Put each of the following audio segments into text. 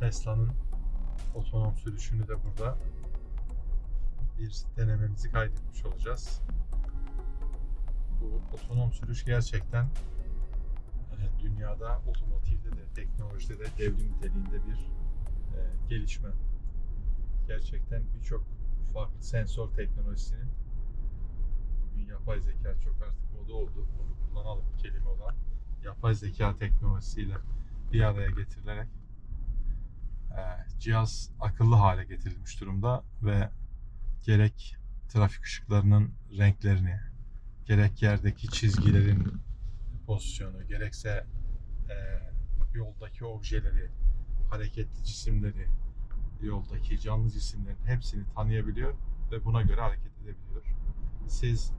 Tesla'nın otonom sürüşünü de burada bir denememizi kaydetmiş olacağız. Bu otonom sürüş gerçekten e, dünyada otomotivde de teknolojide de devrim niteliğinde bir e, gelişme. Gerçekten birçok farklı sensör teknolojisinin bugün yapay zeka çok artık moda oldu. Onu kullanalım kelime olan yapay zeka teknolojisiyle bir araya getirilerek e, cihaz akıllı hale getirilmiş durumda ve gerek trafik ışıklarının renklerini, gerek yerdeki çizgilerin pozisyonu, gerekse e, yoldaki objeleri, hareketli cisimleri, yoldaki canlı cisimlerin hepsini tanıyabiliyor ve buna göre hareket edebiliyor. Siz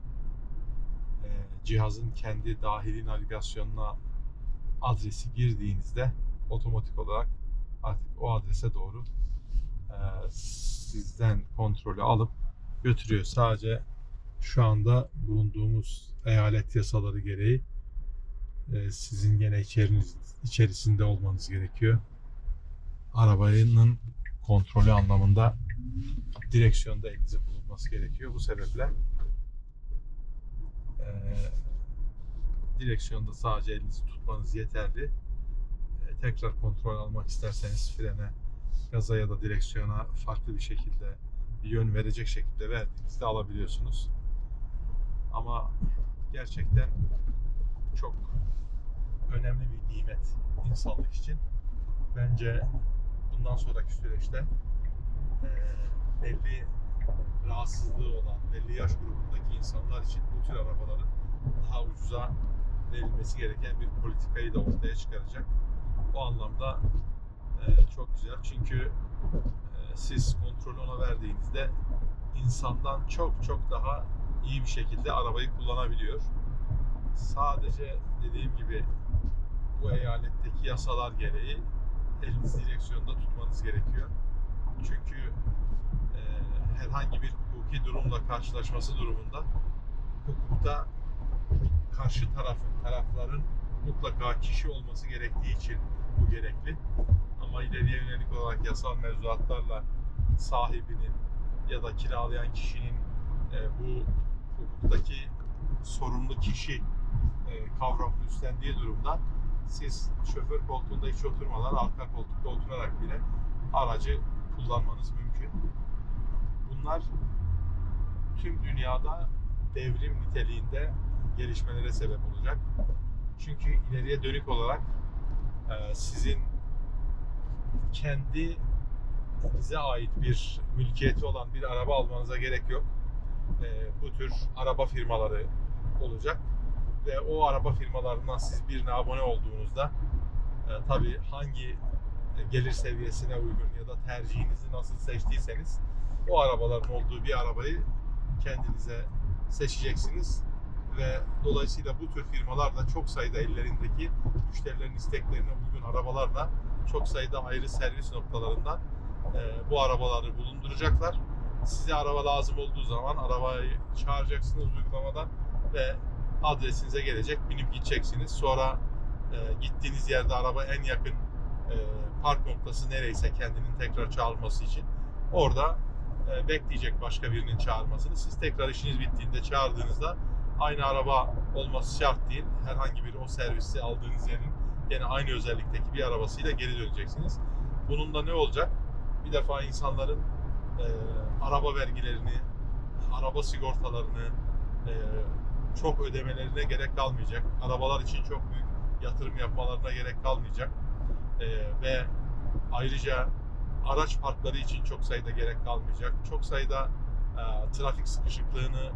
e, cihazın kendi dahili navigasyonuna adresi girdiğinizde otomatik olarak artık o adrese doğru e, sizden kontrolü alıp götürüyor. Sadece şu anda bulunduğumuz eyalet yasaları gereği e, sizin gene içeriniz, içerisinde olmanız gerekiyor. Arabanın kontrolü anlamında direksiyonda elinizin bulunması gerekiyor. Bu sebeple e, direksiyonda sadece elinizi tutmanız yeterli. E, tekrar kontrol almak isterseniz frene, gaza ya da direksiyona farklı bir şekilde bir yön verecek şekilde verdiğinizde alabiliyorsunuz. Ama gerçekten çok önemli bir nimet insanlık için. Bence bundan sonraki süreçte e, belli rahatsızlığı olan, belli yaş grubundaki insanlar için bu tür arabaların daha ucuza verilmesi gereken bir politikayı da ortaya çıkaracak. O anlamda e, çok güzel. Çünkü e, siz kontrolü ona verdiğinizde insandan çok çok daha iyi bir şekilde arabayı kullanabiliyor. Sadece dediğim gibi bu eyaletteki yasalar gereği elinizi direksiyonda tutmanız gerekiyor. Çünkü e, herhangi bir hukuki durumla karşılaşması durumunda hukukta karşı tarafın, tarafların mutlaka kişi olması gerektiği için bu gerekli. Ama ileriye yönelik olarak yasal mevzuatlarla sahibinin ya da kiralayan kişinin e, bu hukuktaki sorumlu kişi e, kavramını üstlendiği durumda siz şoför koltuğunda hiç oturmadan arka koltukta oturarak bile aracı kullanmanız mümkün. Bunlar tüm dünyada devrim niteliğinde gelişmelere sebep olacak. Çünkü ileriye dönük olarak e, sizin kendi size ait bir mülkiyeti olan bir araba almanıza gerek yok. E, bu tür araba firmaları olacak ve o araba firmalarından siz birine abone olduğunuzda e, tabii hangi gelir seviyesine uygun ya da tercihinizi nasıl seçtiyseniz o arabaların olduğu bir arabayı kendinize seçeceksiniz ve dolayısıyla bu tür firmalar da çok sayıda ellerindeki müşterilerin isteklerine uygun arabalarla çok sayıda ayrı servis noktalarından e, bu arabaları bulunduracaklar. Size araba lazım olduğu zaman arabayı çağıracaksınız uygulamadan ve adresinize gelecek, binip gideceksiniz. Sonra e, gittiğiniz yerde araba en yakın e, park noktası nereyse kendinin tekrar çağrılması için orada e, bekleyecek başka birinin çağırmasını. Siz tekrar işiniz bittiğinde çağırdığınızda aynı araba olması şart değil. Herhangi bir o servisi aldığınız yerin yine aynı özellikteki bir arabasıyla geri döneceksiniz. Bunun da ne olacak? Bir defa insanların e, araba vergilerini, araba sigortalarını e, çok ödemelerine gerek kalmayacak. Arabalar için çok büyük yatırım yapmalarına gerek kalmayacak. E, ve ayrıca araç parkları için çok sayıda gerek kalmayacak. Çok sayıda e, trafik sıkışıklığını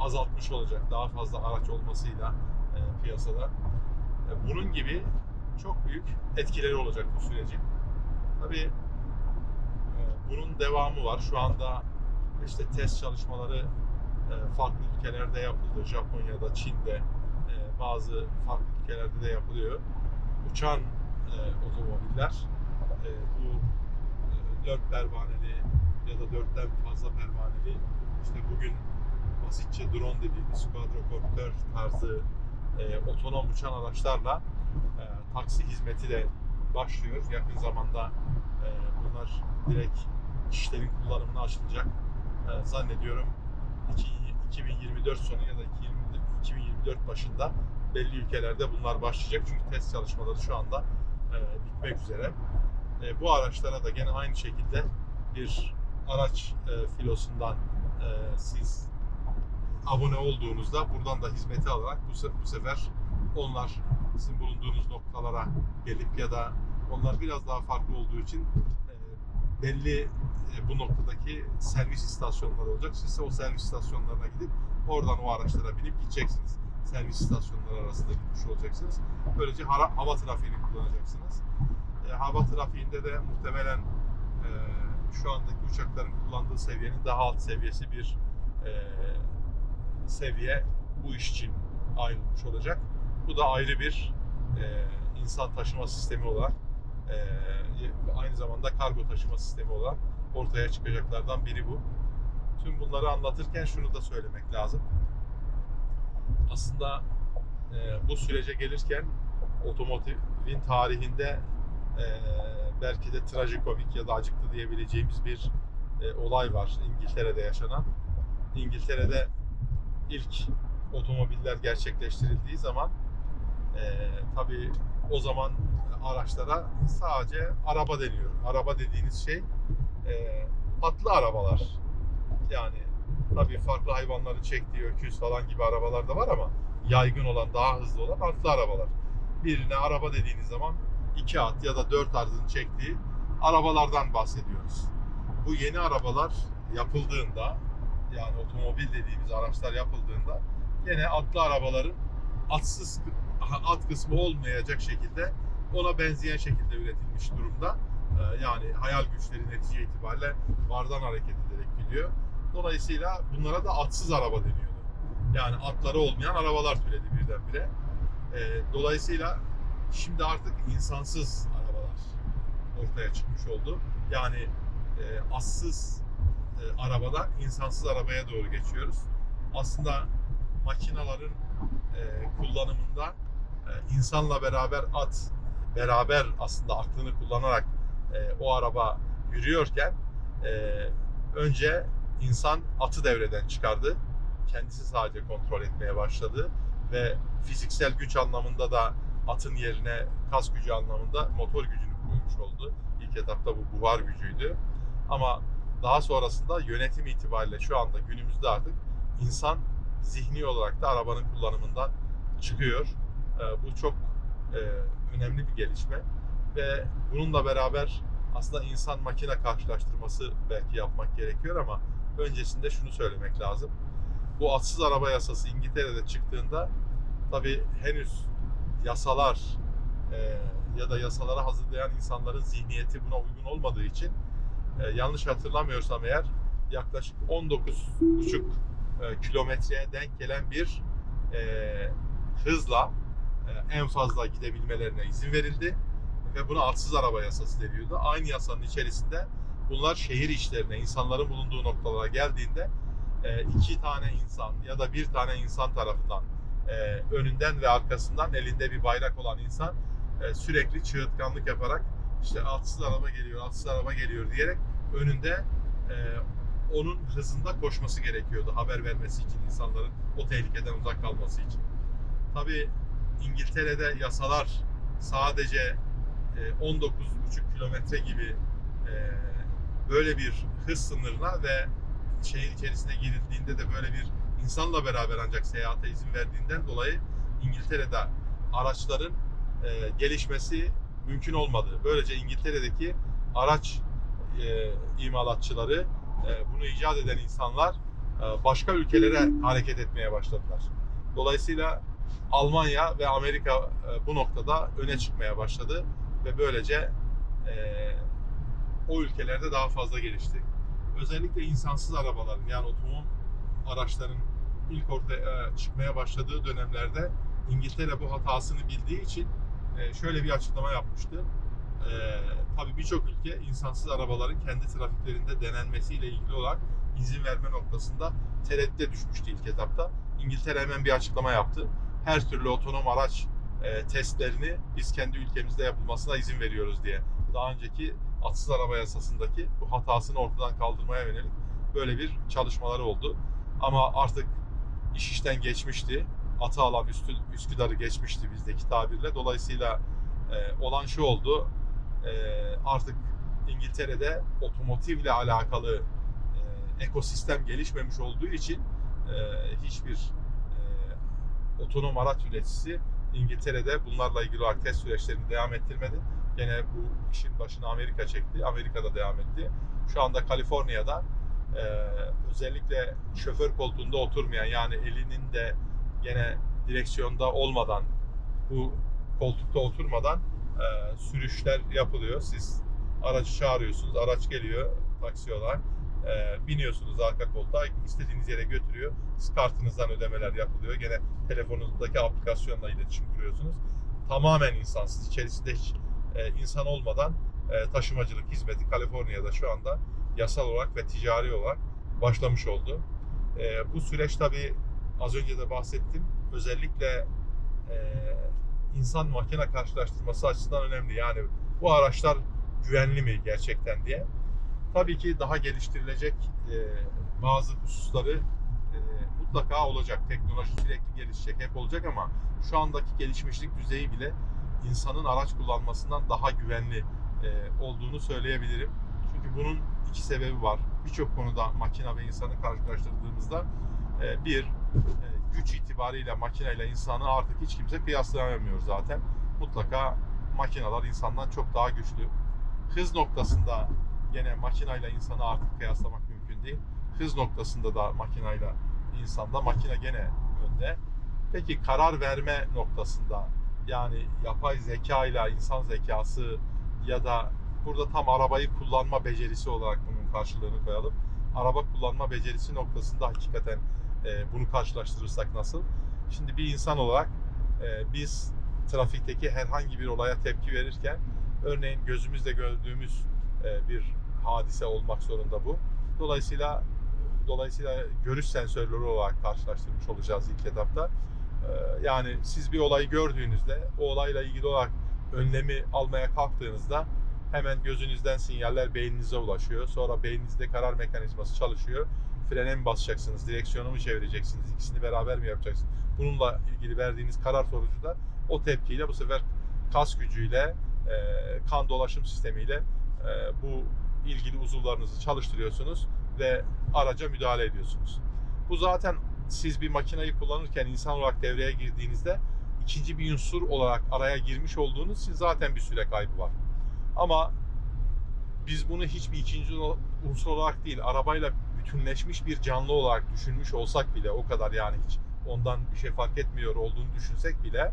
azaltmış olacak daha fazla araç olmasıyla e, piyasada. E, bunun gibi çok büyük etkileri olacak bu sürecin. Tabii e, bunun devamı var. Şu anda işte test çalışmaları e, farklı ülkelerde yapıldı. Japonya'da, Çin'de, e, bazı farklı ülkelerde de yapılıyor. Uçan e, otomobiller e, bu e, dört pervaneli ya da dörtten fazla pervaneli işte bugün basitçe drone dediğimiz quadrocopter tarzı e, otonom uçan araçlarla e, taksi hizmeti de başlıyor. Yakın zamanda e, bunlar direkt kişilerin kullanımına açılacak. E, zannediyorum iki- 2024 sonu ya da 2020 2024 başında belli ülkelerde bunlar başlayacak. Çünkü test çalışmaları şu anda e, bitmek üzere. E, bu araçlara da gene aynı şekilde bir araç e, filosundan e, siz abone olduğunuzda buradan da hizmeti alarak bu, se- bu sefer onlar sizin bulunduğunuz noktalara gelip ya da onlar biraz daha farklı olduğu için e, belli e, bu noktadaki servis istasyonları olacak. Siz ise o servis istasyonlarına gidip oradan o araçlara binip gideceksiniz. Servis istasyonları arasında gitmiş olacaksınız. Böylece hara- hava trafiğini kullanacaksınız. E, hava trafiğinde de muhtemelen e, şu andaki uçakların kullandığı seviyenin daha alt seviyesi bir e, seviye bu iş için ayrılmış olacak. Bu da ayrı bir e, insan taşıma sistemi olarak e, aynı zamanda kargo taşıma sistemi olarak ortaya çıkacaklardan biri bu. Tüm bunları anlatırken şunu da söylemek lazım. Aslında e, bu sürece gelirken otomotivin tarihinde e, belki de trajikomik ya da acıklı diyebileceğimiz bir e, olay var İngiltere'de yaşanan. İngiltere'de ilk otomobiller gerçekleştirildiği zaman e, tabii o zaman araçlara sadece araba deniyor. Araba dediğiniz şey e, atlı arabalar. Yani tabii farklı hayvanları çektiği öküz falan gibi arabalar da var ama yaygın olan, daha hızlı olan atlı arabalar. Birine araba dediğiniz zaman iki at ya da dört atın çektiği arabalardan bahsediyoruz. Bu yeni arabalar yapıldığında yani otomobil dediğimiz araçlar yapıldığında gene atlı arabaların atsız at kısmı olmayacak şekilde ona benzeyen şekilde üretilmiş durumda. Ee, Yani hayal güçleri netice itibariyle vardan hareket ederek gidiyor. Dolayısıyla bunlara da atsız araba deniyordu. Yani atları olmayan arabalar türedi birdenbire. Ee, Dolayısıyla şimdi artık insansız arabalar ortaya çıkmış oldu. Yani e, assız e, arabadan insansız arabaya doğru geçiyoruz. Aslında makinaların e, kullanımında e, insanla beraber at beraber aslında aklını kullanarak e, o araba yürüyorken e, önce insan atı devreden çıkardı. Kendisi sadece kontrol etmeye başladı ve fiziksel güç anlamında da atın yerine kas gücü anlamında motor gücünü koymuş oldu. İlk etapta bu buhar gücüydü. Ama daha sonrasında yönetim itibariyle şu anda günümüzde artık insan zihni olarak da arabanın kullanımından çıkıyor. Ee, bu çok e, önemli bir gelişme ve bununla beraber aslında insan makine karşılaştırması belki yapmak gerekiyor ama öncesinde şunu söylemek lazım. Bu atsız araba yasası İngiltere'de çıktığında tabii henüz yasalar e, ya da yasaları hazırlayan insanların zihniyeti buna uygun olmadığı için e, yanlış hatırlamıyorsam eğer yaklaşık 19,5 e, kilometreye denk gelen bir e, hızla e, en fazla gidebilmelerine izin verildi ve buna atsız araba yasası deniyordu. Aynı yasanın içerisinde bunlar şehir içlerine, insanların bulunduğu noktalara geldiğinde e, iki tane insan ya da bir tane insan tarafından e, önünden ve arkasından elinde bir bayrak olan insan e, sürekli çığırtkanlık yaparak işte atsız araba geliyor, atsız araba geliyor diyerek önünde e, onun hızında koşması gerekiyordu haber vermesi için insanların o tehlikeden uzak kalması için. Tabii İngiltere'de yasalar sadece e, 19,5 kilometre gibi e, böyle bir hız sınırına ve şehir içerisine girildiğinde de böyle bir insanla beraber ancak seyahate izin verdiğinden dolayı İngiltere'de araçların e, gelişmesi mümkün olmadı. Böylece İngiltere'deki araç e, imalatçıları, e, bunu icat eden insanlar e, başka ülkelere hareket etmeye başladılar. Dolayısıyla Almanya ve Amerika e, bu noktada öne çıkmaya başladı ve böylece e, o ülkelerde daha fazla gelişti. Özellikle insansız arabaların yani otonom araçların ilk ortaya çıkmaya başladığı dönemlerde İngiltere bu hatasını bildiği için e, şöyle bir açıklama yapmıştı. E, tabii birçok ülke insansız arabaların kendi trafiklerinde denenmesiyle ilgili olarak izin verme noktasında tereddüte düşmüştü ilk etapta. İngiltere hemen bir açıklama yaptı. Her türlü otonom araç e, testlerini biz kendi ülkemizde yapılmasına izin veriyoruz diye. Daha önceki atsız araba yasasındaki bu hatasını ortadan kaldırmaya yönelik böyle bir çalışmaları oldu. Ama artık iş işten geçmişti. Üstü, Üsküdar'ı geçmişti bizdeki tabirle. Dolayısıyla e, olan şu oldu. E, artık İngiltere'de otomotivle alakalı e, ekosistem gelişmemiş olduğu için e, hiçbir e, otonom araç üreticisi İngiltere'de bunlarla ilgili olarak test süreçlerini devam ettirmedi. Gene bu işin başını Amerika çekti. Amerika'da devam etti. Şu anda Kaliforniya'da e, özellikle şoför koltuğunda oturmayan yani elinin de gene direksiyonda olmadan bu koltukta oturmadan e, sürüşler yapılıyor. Siz aracı çağırıyorsunuz, araç geliyor taksi olarak. E, biniyorsunuz arka koltuğa, istediğiniz yere götürüyor. Siz kartınızdan ödemeler yapılıyor. Gene telefonunuzdaki aplikasyonla iletişim kuruyorsunuz. Tamamen insansız, içerisinde hiç e, insan olmadan e, taşımacılık hizmeti Kaliforniya'da şu anda yasal olarak ve ticari olarak başlamış oldu. E, bu süreç tabii az önce de bahsettim. Özellikle e, insan makine karşılaştırması açısından önemli. Yani bu araçlar güvenli mi gerçekten diye. Tabii ki daha geliştirilecek e, bazı hususları e, mutlaka olacak. Teknoloji sürekli gelişecek, hep olacak ama şu andaki gelişmişlik düzeyi bile insanın araç kullanmasından daha güvenli e, olduğunu söyleyebilirim. Çünkü bunun iki sebebi var. Birçok konuda makine ve insanı karşılaştırdığımızda e, bir e, güç itibariyle makineyle insanı artık hiç kimse kıyaslayamıyor zaten. Mutlaka makineler insandan çok daha güçlü. Hız noktasında gene makineyle insanı artık kıyaslamak mümkün değil. Hız noktasında da makineyle insanda makine gene önde. Peki karar verme noktasında yani yapay zeka ile insan zekası ya da burada tam arabayı kullanma becerisi olarak bunun karşılığını koyalım. Araba kullanma becerisi noktasında hakikaten e, bunu karşılaştırırsak nasıl? Şimdi bir insan olarak e, biz trafikteki herhangi bir olaya tepki verirken örneğin gözümüzle gördüğümüz e, bir hadise olmak zorunda bu. Dolayısıyla dolayısıyla görüş sensörleri olarak karşılaştırmış olacağız ilk etapta. E, yani siz bir olayı gördüğünüzde o olayla ilgili olarak önlemi almaya kalktığınızda hemen gözünüzden sinyaller beyninize ulaşıyor. Sonra beyninizde karar mekanizması çalışıyor. Frene mi basacaksınız, direksiyonu mu çevireceksiniz, ikisini beraber mi yapacaksınız? Bununla ilgili verdiğiniz karar sonucu da o tepkiyle bu sefer kas gücüyle, e, kan dolaşım sistemiyle e, bu ilgili uzuvlarınızı çalıştırıyorsunuz ve araca müdahale ediyorsunuz. Bu zaten siz bir makineyi kullanırken insan olarak devreye girdiğinizde ikinci bir unsur olarak araya girmiş olduğunuz için zaten bir süre kaybı var. Ama biz bunu hiçbir ikinci unsur olarak değil, arabayla bütünleşmiş bir canlı olarak düşünmüş olsak bile o kadar yani hiç ondan bir şey fark etmiyor olduğunu düşünsek bile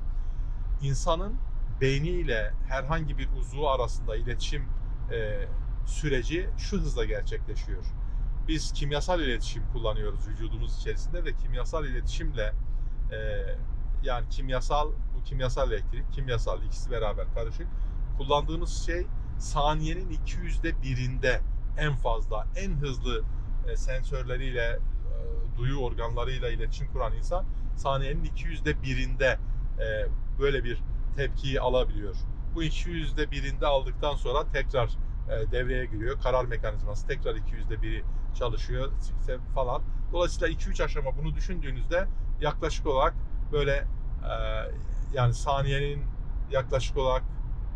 insanın beyniyle herhangi bir uzvu arasında iletişim e, süreci şu hızla gerçekleşiyor. Biz kimyasal iletişim kullanıyoruz vücudumuz içerisinde ve kimyasal iletişimle e, yani kimyasal bu kimyasal elektrik, kimyasal ikisi beraber karışık kullandığımız şey saniyenin 200'de birinde en fazla en hızlı e, sensörleriyle e, duyu organlarıyla iletişim kuran insan saniyenin 200'de birinde e, böyle bir tepkiyi alabiliyor. Bu 200'de birinde aldıktan sonra tekrar devreye giriyor. Karar mekanizması tekrar 200'de biri çalışıyor falan. Dolayısıyla 2-3 aşama bunu düşündüğünüzde yaklaşık olarak böyle yani saniyenin yaklaşık olarak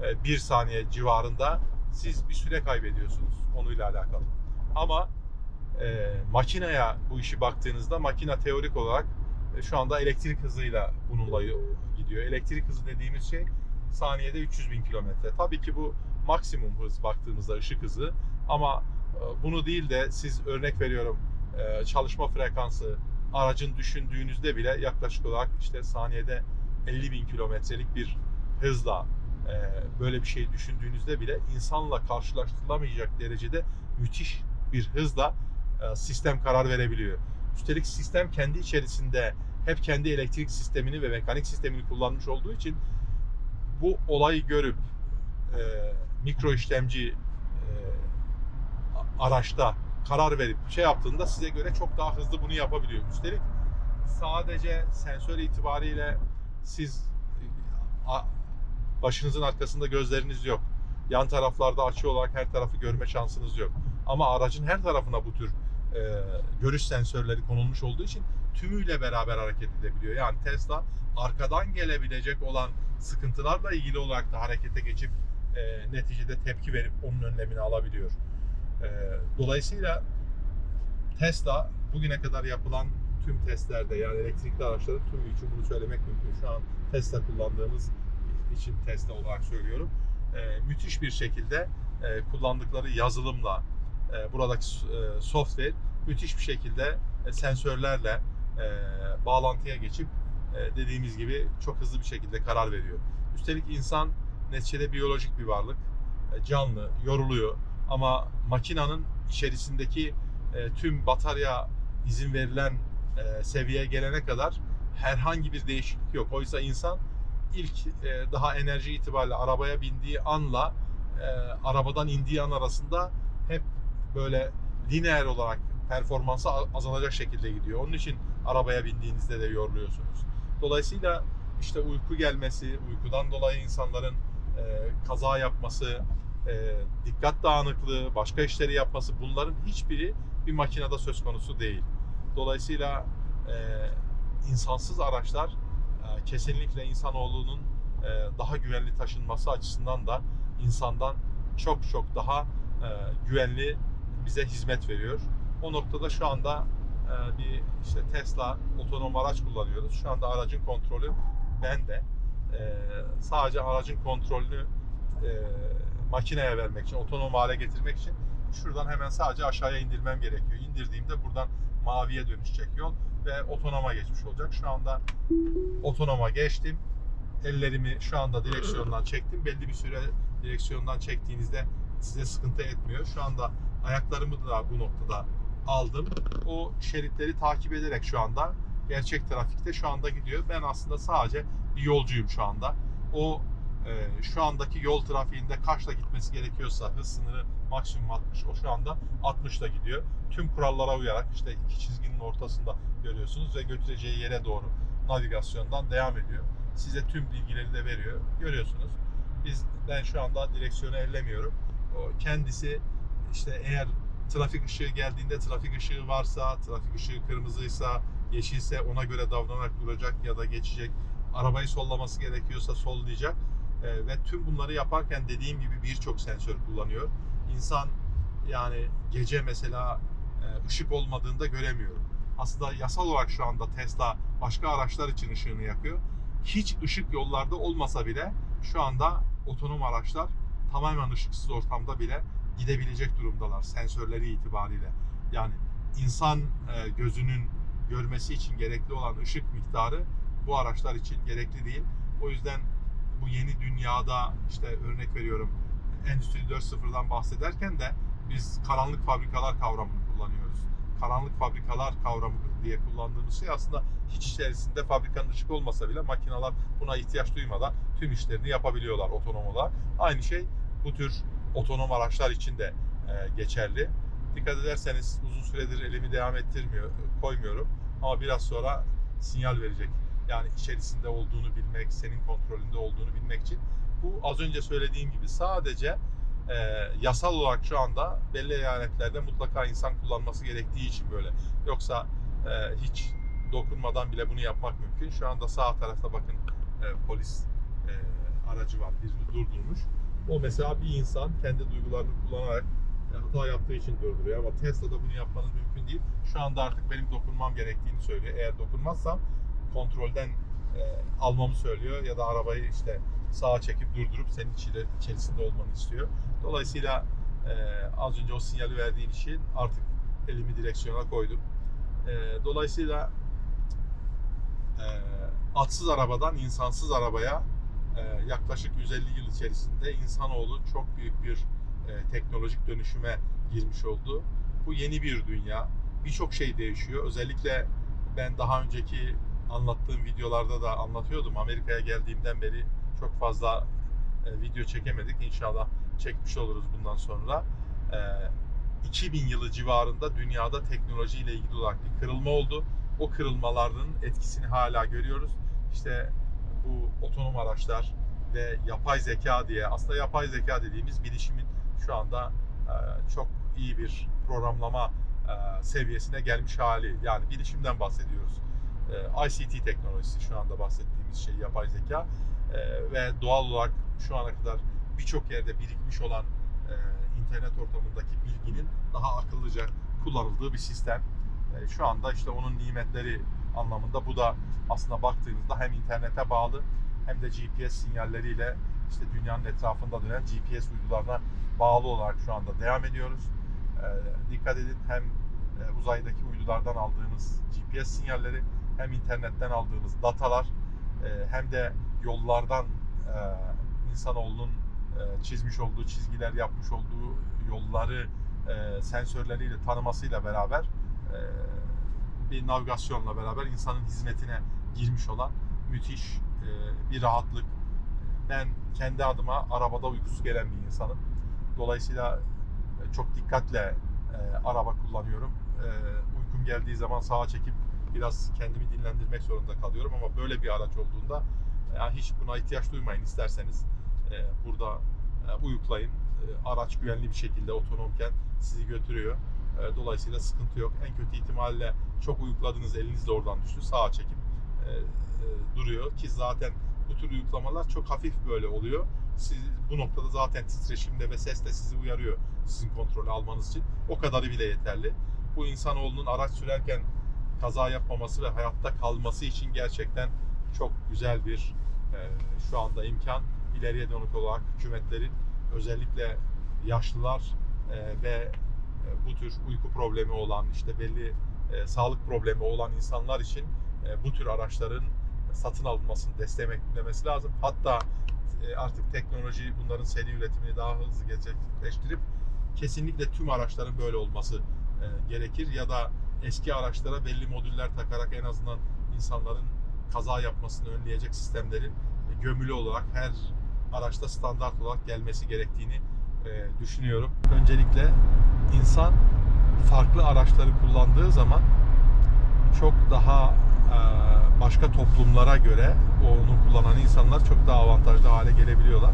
e, bir saniye civarında siz bir süre kaybediyorsunuz konuyla alakalı. Ama e, makineye bu işi baktığınızda makine teorik olarak e, şu anda elektrik hızıyla bununla gidiyor. Elektrik hızı dediğimiz şey saniyede 300 bin kilometre. Tabii ki bu maksimum hız baktığımızda ışık hızı ama e, bunu değil de siz örnek veriyorum e, çalışma frekansı aracın düşündüğünüzde bile yaklaşık olarak işte saniyede 50 bin kilometrelik bir hızla e, böyle bir şey düşündüğünüzde bile insanla karşılaştırılamayacak derecede müthiş bir hızla sistem karar verebiliyor. Üstelik sistem kendi içerisinde hep kendi elektrik sistemini ve mekanik sistemini kullanmış olduğu için bu olayı görüp e, mikro işlemci e, araçta karar verip şey yaptığında size göre çok daha hızlı bunu yapabiliyor. Üstelik sadece sensör itibariyle siz a- başınızın arkasında gözleriniz yok. Yan taraflarda açı olarak her tarafı görme şansınız yok. Ama aracın her tarafına bu tür e, görüş sensörleri konulmuş olduğu için tümüyle beraber hareket edebiliyor. Yani Tesla arkadan gelebilecek olan sıkıntılarla ilgili olarak da harekete geçip e, neticede tepki verip onun önlemini alabiliyor. E, dolayısıyla Tesla bugüne kadar yapılan tüm testlerde yani elektrikli araçların tümü için bunu söylemek mümkün. Şu an Tesla kullandığımız için Tesla olarak söylüyorum. E, müthiş bir şekilde e, kullandıkları yazılımla e, buradaki e, software müthiş bir şekilde e, sensörlerle bağlantıya geçip dediğimiz gibi çok hızlı bir şekilde karar veriyor. Üstelik insan neticede biyolojik bir varlık. Canlı, yoruluyor ama makinanın içerisindeki tüm batarya izin verilen e, seviyeye gelene kadar herhangi bir değişiklik yok. Oysa insan ilk daha enerji itibariyle arabaya bindiği anla arabadan indiği an arasında hep böyle lineer olarak performansı azalacak şekilde gidiyor. Onun için arabaya bindiğinizde de yoruluyorsunuz. Dolayısıyla işte uyku gelmesi, uykudan dolayı insanların e, kaza yapması, e, dikkat dağınıklığı, başka işleri yapması bunların hiçbiri bir makinede söz konusu değil. Dolayısıyla e, insansız araçlar e, kesinlikle insanoğlunun e, daha güvenli taşınması açısından da insandan çok çok daha e, güvenli bize hizmet veriyor. O noktada şu anda e, bir işte Tesla otonom araç kullanıyoruz. Şu anda aracın kontrolü bende. E, sadece aracın kontrolünü e, makineye vermek için, otonom hale getirmek için şuradan hemen sadece aşağıya indirmem gerekiyor. İndirdiğimde buradan maviye dönüşecek yol ve otonoma geçmiş olacak. Şu anda otonoma geçtim. Ellerimi şu anda direksiyondan çektim. Belli bir süre direksiyondan çektiğinizde size sıkıntı etmiyor. Şu anda ayaklarımı da bu noktada aldım. O şeritleri takip ederek şu anda gerçek trafikte şu anda gidiyor. Ben aslında sadece bir yolcuyum şu anda. O e, şu andaki yol trafiğinde kaçla gitmesi gerekiyorsa hız sınırı maksimum 60. O şu anda 60'la gidiyor. Tüm kurallara uyarak işte iki çizginin ortasında görüyorsunuz ve götüreceği yere doğru navigasyondan devam ediyor. Size tüm bilgileri de veriyor. Görüyorsunuz. Biz ben şu anda direksiyonu ellemiyorum. O kendisi işte eğer trafik ışığı geldiğinde trafik ışığı varsa, trafik ışığı kırmızıysa, yeşilse ona göre davranarak duracak ya da geçecek. Arabayı sollaması gerekiyorsa sollayacak. Ee, ve tüm bunları yaparken dediğim gibi birçok sensör kullanıyor. İnsan yani gece mesela e, ışık olmadığında göremiyor. Aslında yasal olarak şu anda Tesla başka araçlar için ışığını yakıyor. Hiç ışık yollarda olmasa bile şu anda otonom araçlar tamamen ışıksız ortamda bile gidebilecek durumdalar sensörleri itibariyle. Yani insan e, gözünün görmesi için gerekli olan ışık miktarı bu araçlar için gerekli değil. O yüzden bu yeni dünyada işte örnek veriyorum Endüstri 4.0'dan bahsederken de biz karanlık fabrikalar kavramını kullanıyoruz. Karanlık fabrikalar kavramı diye kullandığımız şey aslında hiç içerisinde fabrikanın ışık olmasa bile makineler buna ihtiyaç duymadan tüm işlerini yapabiliyorlar otonom olarak. Aynı şey bu tür otonom araçlar için de e, geçerli. Dikkat ederseniz uzun süredir elimi devam ettirmiyor, koymuyorum. Ama biraz sonra sinyal verecek. Yani içerisinde olduğunu bilmek, senin kontrolünde olduğunu bilmek için. Bu az önce söylediğim gibi sadece e, yasal olarak şu anda belli eyaletlerde mutlaka insan kullanması gerektiği için böyle. Yoksa e, hiç dokunmadan bile bunu yapmak mümkün. Şu anda sağ tarafta bakın e, polis e, aracı var. Birini durdurmuş. O mesela bir insan kendi duygularını kullanarak e, hata yaptığı için durduruyor ama Tesla'da bunu yapmanız mümkün değil. Şu anda artık benim dokunmam gerektiğini söylüyor. Eğer dokunmazsam kontrolden e, almamı söylüyor ya da arabayı işte sağa çekip durdurup senin içinde, içerisinde olmanı istiyor. Dolayısıyla e, az önce o sinyali verdiğin için artık elimi direksiyona koydum. E, dolayısıyla e, atsız arabadan insansız arabaya e, yaklaşık 150 yıl içerisinde insanoğlu çok büyük bir e, teknolojik dönüşüme girmiş oldu. Bu yeni bir dünya. Birçok şey değişiyor. Özellikle ben daha önceki anlattığım videolarda da anlatıyordum. Amerika'ya geldiğimden beri çok fazla e, video çekemedik. İnşallah çekmiş oluruz bundan sonra. E, 2000 yılı civarında dünyada teknolojiyle ilgili olarak bir kırılma oldu. O kırılmaların etkisini hala görüyoruz. İşte bu otonom araçlar ve yapay zeka diye aslında yapay zeka dediğimiz bilişimin şu anda e, çok iyi bir programlama e, seviyesine gelmiş hali. Yani bilişimden bahsediyoruz. E, ICT teknolojisi şu anda bahsettiğimiz şey yapay zeka E, ve doğal olarak şu ana kadar birçok yerde birikmiş olan e, internet ortamındaki bilginin daha akıllıca kullanıldığı bir sistem. E, şu anda işte onun nimetleri anlamında bu da aslında baktığınızda hem internete bağlı hem de GPS sinyalleriyle işte dünyanın etrafında dönen GPS uydularına bağlı olarak şu anda devam ediyoruz. Dikkat edin hem e, uzaydaki uydulardan aldığımız GPS sinyalleri hem internetten aldığımız datalar e, hem de yollardan e, insanoğlunun e, çizmiş olduğu çizgiler yapmış olduğu yolları e, sensörleriyle tanımasıyla beraber bir navigasyonla beraber insanın hizmetine girmiş olan müthiş bir rahatlık. Ben kendi adıma arabada uykusu gelen bir insanım. Dolayısıyla çok dikkatle araba kullanıyorum. Uykum geldiği zaman sağa çekip biraz kendimi dinlendirmek zorunda kalıyorum ama böyle bir araç olduğunda yani hiç buna ihtiyaç duymayın isterseniz e, burada e, uyuklayın. E, araç güvenli bir şekilde otonomken sizi götürüyor. E, dolayısıyla sıkıntı yok. En kötü ihtimalle çok uyukladınız eliniz de oradan düştü sağa çekip duruyor ki zaten bu tür uyuklamalar çok hafif böyle oluyor. Siz bu noktada zaten titreşimde ve sesle sizi uyarıyor sizin kontrolü almanız için. O kadarı bile yeterli. Bu insanoğlunun araç sürerken kaza yapmaması ve hayatta kalması için gerçekten çok güzel bir e, şu anda imkan. İleriye dönük olarak hükümetlerin özellikle yaşlılar e, ve e, bu tür uyku problemi olan işte belli e, sağlık problemi olan insanlar için e, bu tür araçların satın alınmasını desteklemesi lazım. Hatta e, artık teknoloji bunların seri üretimini daha hızlı gerçekleştirip kesinlikle tüm araçların böyle olması e, gerekir ya da eski araçlara belli modüller takarak en azından insanların kaza yapmasını önleyecek sistemlerin e, gömülü olarak her araçta standart olarak gelmesi gerektiğini e, düşünüyorum. Öncelikle insan farklı araçları kullandığı zaman çok daha başka toplumlara göre onu kullanan insanlar çok daha avantajlı hale gelebiliyorlar.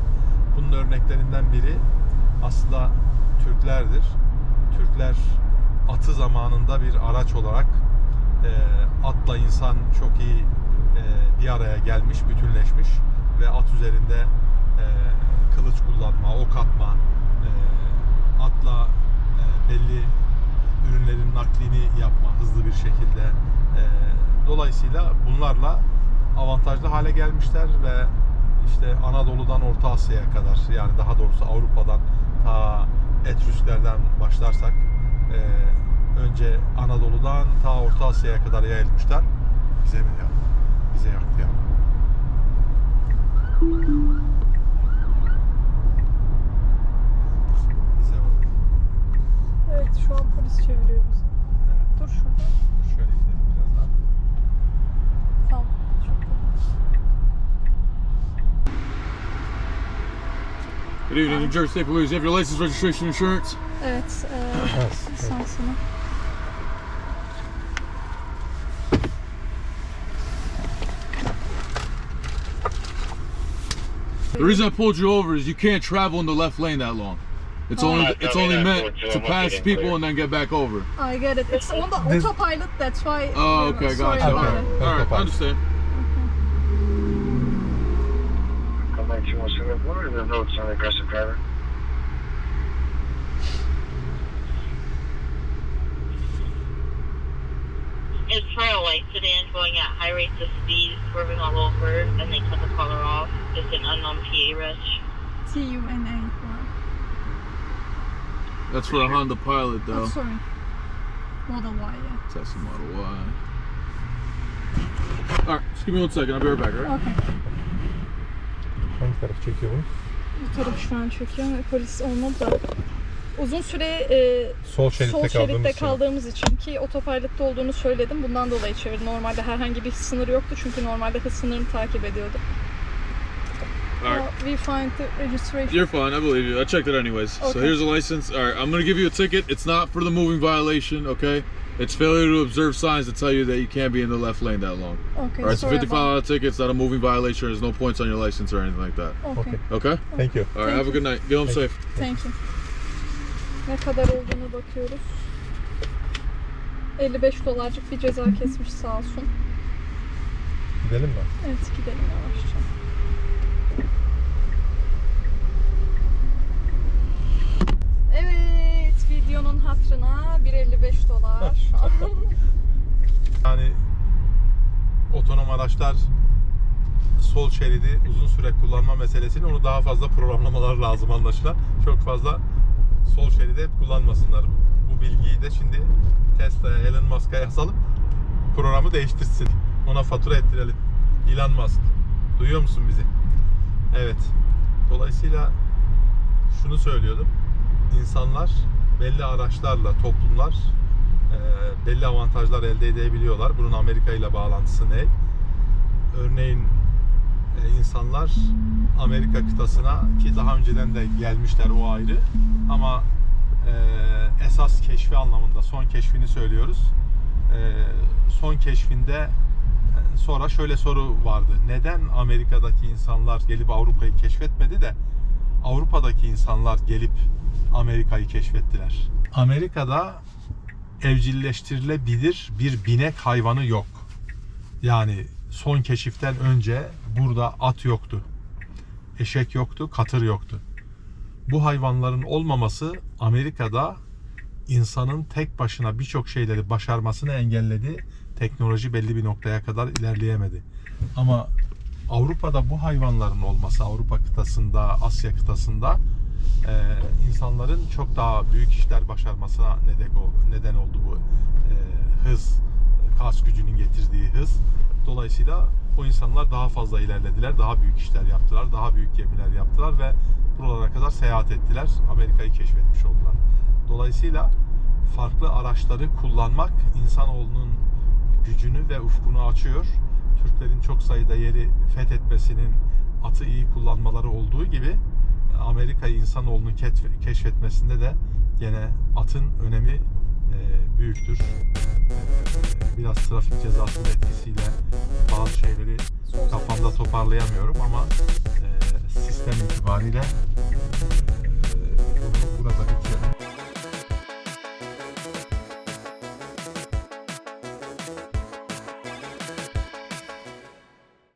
Bunun örneklerinden biri aslında Türklerdir. Türkler atı zamanında bir araç olarak e, atla insan çok iyi e, bir araya gelmiş, bütünleşmiş ve at üzerinde e, kılıç kullanma, ok atma, e, atla e, belli ürünlerin naklini yapma hızlı bir şekilde. E, dolayısıyla bunlarla avantajlı hale gelmişler ve işte Anadolu'dan Orta Asya'ya kadar yani daha doğrusu Avrupa'dan ta Etrüsklerden başlarsak e, önce Anadolu'dan ta Orta Asya'ya kadar yayılmışlar. Bize mi ya? Bize yaktı ya. Bize bak. Evet şu an polis çeviriyor bizi. Evet. Dur şurada. Good evening, New Jersey State Police. You have your license, registration, insurance. Evet. E, lisansını. The reason I pulled you over is you can't travel in the left lane that long. It's Oh. only Uh, it's tell me only that, meant George. to I'm pass getting people clear. and then get back over. I get it. It's on the This- autopilot. That's why. Oh, okay, Sorry gotcha. about Okay. it. All right, I understand. Come back to one seven four. There's no sign of aggressive driver. It's for a white sedan going at high rates of speed, swerving all over, and they cut the collar off. It's an unknown PA rush. T U N A. That's for a Honda Pilot, Oh, though. sorry. Model Y. Yeah. Tesla Model Y. All right, just give me one second. I'll be right back. All right. Okay. Hangi taraf çekiyor taraf şu an çekiyor. Polis olmadı da. Uzun süre e, Sol şeritte sol kaldığımız şeritte için. kaldığımız için ki otopilotta olduğunu söyledim. Bundan dolayı çevirdim. Normalde herhangi bir sınır yoktu çünkü normalde hız sınırını takip ediyordu. All right. We find the registration. You're fine. I believe you. I checked it anyways. So Okay. here's a license. All right, I'm gonna give you a ticket. It's not for the moving violation, okay? It's failure to observe signs that tell you that you can't be in the left lane that long. Okay, All right, so sorry 55 about- dollar tickets, not a moving violation. There's no points on your license or anything like that. Okay. Okay. Thank you. All right. Have a good night. Get home safe. Thank you. Ne kadar olduğunu bakıyoruz. 55 dolarcık bir ceza kesmiş sağ olsun. Gidelim mi? Evet gidelim yavaşça. Evet videonun hatırına 1.55 dolar. Yani otonom araçlar sol şeridi uzun süre kullanma meselesini onu daha fazla programlamalar lazım anlaşılan. Çok fazla sol şeridi kullanmasınlar. Bu bilgiyi de şimdi Tesla'ya, Elon Musk'a yazalım. Programı değiştirsin. Ona fatura ettirelim. Elon Musk. Duyuyor musun bizi? Evet. Dolayısıyla şunu söylüyordum. İnsanlar belli araçlarla, toplumlar e, belli avantajlar elde edebiliyorlar. Bunun Amerika ile bağlantısı ne? Örneğin e, insanlar Amerika kıtasına ki daha önceden de gelmişler o ayrı ama e, esas keşfi anlamında son keşfini söylüyoruz. E, son keşfinde e, sonra şöyle soru vardı. Neden Amerika'daki insanlar gelip Avrupa'yı keşfetmedi de Avrupa'daki insanlar gelip Amerika'yı keşfettiler? Amerika'da evcilleştirilebilir bir binek hayvanı yok. Yani son keşiften önce burada at yoktu. Eşek yoktu, katır yoktu. Bu hayvanların olmaması Amerika'da insanın tek başına birçok şeyleri başarmasını engelledi. Teknoloji belli bir noktaya kadar ilerleyemedi. Ama Avrupa'da bu hayvanların olması, Avrupa kıtasında, Asya kıtasında e, insanların çok daha büyük işler başarmasına neden, oldu bu e, hız, kas gücünün getirdiği hız. Dolayısıyla o insanlar daha fazla ilerlediler, daha büyük işler yaptılar, daha büyük gemiler yaptılar ve buralara kadar seyahat ettiler. Amerika'yı keşfetmiş oldular. Dolayısıyla farklı araçları kullanmak insanoğlunun gücünü ve ufkunu açıyor. Türklerin çok sayıda yeri fethetmesinin atı iyi kullanmaları olduğu gibi Amerika'yı insanoğlunun keşfetmesinde de gene atın önemi e, büyüktür. Biraz trafik cezasının etkisiyle bazı şeyleri kafamda toparlayamıyorum ama e, sistem itibariyle e, burada bitiyor.